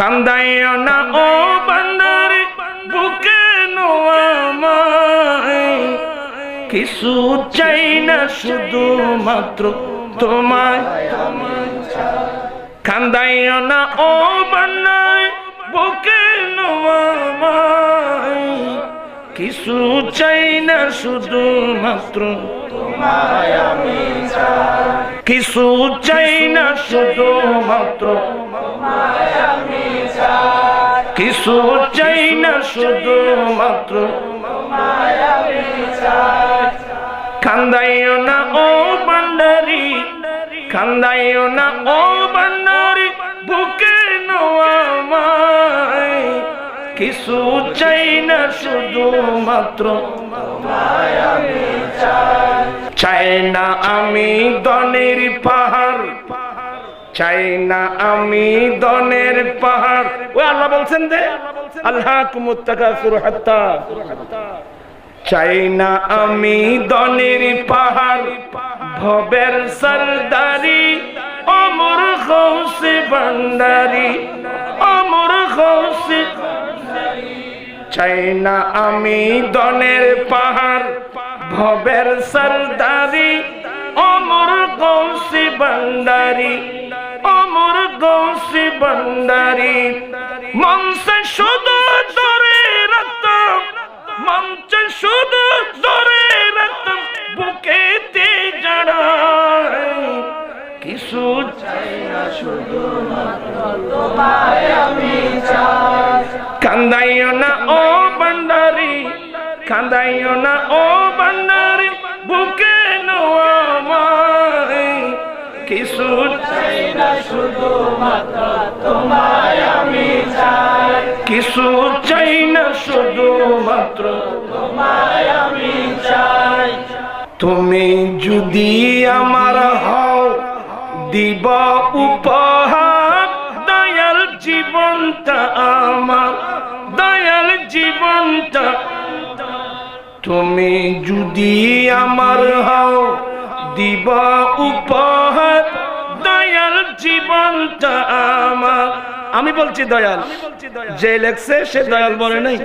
কান্দাইও না, ও বান্দারে বুকে কিছু চাই না শুধু মাত্র তোমায়। কান্দাইও না, ও বান্দারে বুকে কিছু চাই না শুধু মাত্র কিছু চাই না শুধু মাত্র কান্দাইও না, ও বান্ডারি কান্দাইও না, ও বান্ডারি বুকে নোয়ামায় কিছু চাই না শুধু মাত্র। চাই না আমি দনের পাহাড়। চাই না আমি দনের পাহাড়। ও আল্লাহ বলছেন দে আল্লাহ কুমুত্তাকাসুর হাত্তা চাই না আমি দনের পাহাড়, ভবের সরদারি, অমর খৌসে ভান্ডারি, অমর খৌসে চাই না আমি দনের পাহাড়, ভবের সরদারি, অমর গৌসি ভান্ডারি, অমর গৌসি ভান্ডারি। মঞ্চে শুধু কান্দাইও না ও ভান্ডারি কান্দাইও না ও ভান্ডারি বুকে কিছু কিছু চাই না শুধু মাত্র। তুমি যদি আমার হও, দিব দয়াল জীবনটা আমার, দয়াল জীবনটা। তুমি যদি আমার হও, দিব উপহার, দয়াল জীবনটা আমার। আমি বলছি দয়াল। যে লেখছে, সে দয়াল বলে নাই।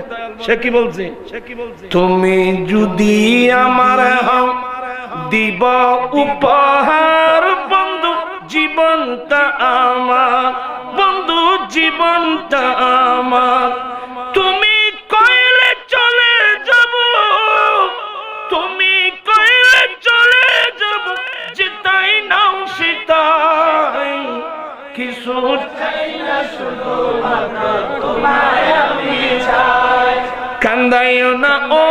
সে কি বলছে? তুমি যদি আমার হও, দিব উপহার, বন্ধু, জীবনটা আমার। জীবনটা আমার। তুমি কইলে চলে যাব, তুমি কইলে চলে যাব যেটাই নাও সেটাই কিছু চাই না শুধু তোমায় আমি চাই। কান্দাইও না ও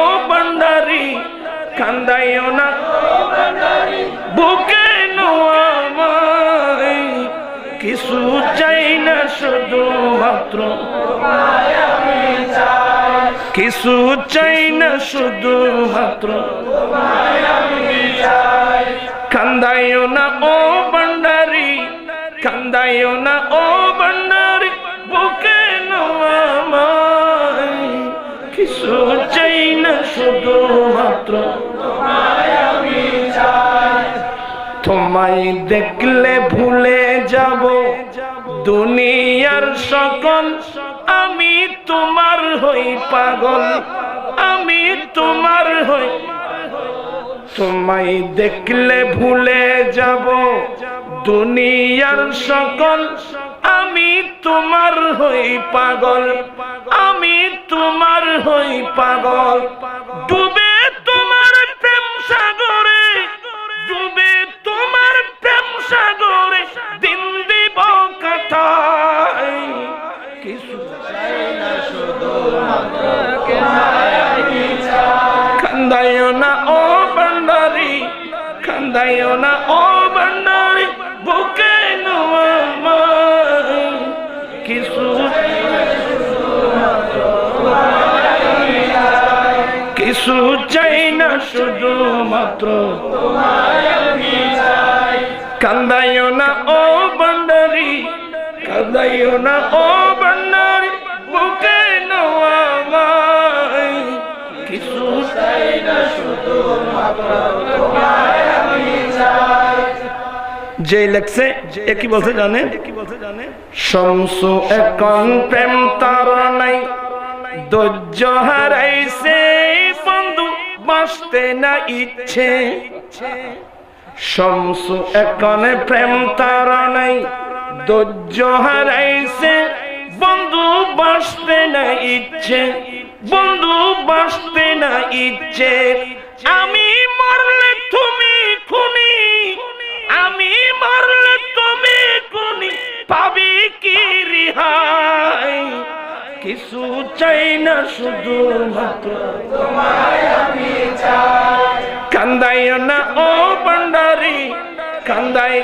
মাত্র। কিছু চাই না শুধু মাত্র। কান্দাইও না ও ভান্ডারি কান্দাইও না ও ভান্ডারি, বুকে কিছু চাই না শুধু মাত্র। তোমায় দেখলে ভুলে যাব। দুনিয়ার সকল, আমি তোমার হই পাগল, আমি তোমার হই। তোমায় দেখলে ভুলে যাব, দুনিয়ার সকল, আমি তোমার হই পাগল, আমি তোমার হই পাগল। ডুবে মাত্র। কান্দাইও না ও ভান্ডারি কান্দাইও না ও ভান্ডারি বুকে কিছু চাই না শুধু যে লেখছে, এ কি বলছে জানেন? শমসু এখন প্রেম তার নাই, ধৈর্য হারাইছে বন্ধু বাঁচতে না ইচ্ছে। শমসু এখন প্রেম তার নাই, ধৈর্য হারাইছে। বন্ধু বাঁচতে না ইচ্ছে, বন্ধু বাঁচতে না ইচ্ছে। আমি মরলে তুমি খুনি, আমি মরলে তুমি খুনি, পাবি কি রিহাই? কিছু চাই না শুধু মাত্র কান্দাইও না ও ভান্ডারি কান্দাই।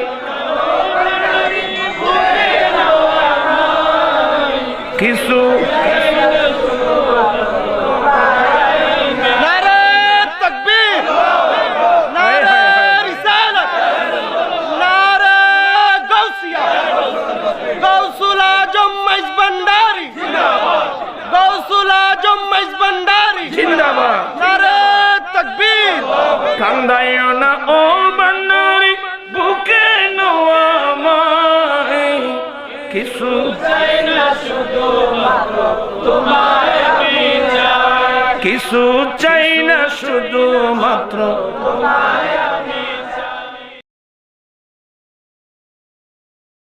কিছু কান্দাইও না ও ভান্ডারি বুকে কিছু কিছু চাই না শুধু মাত্র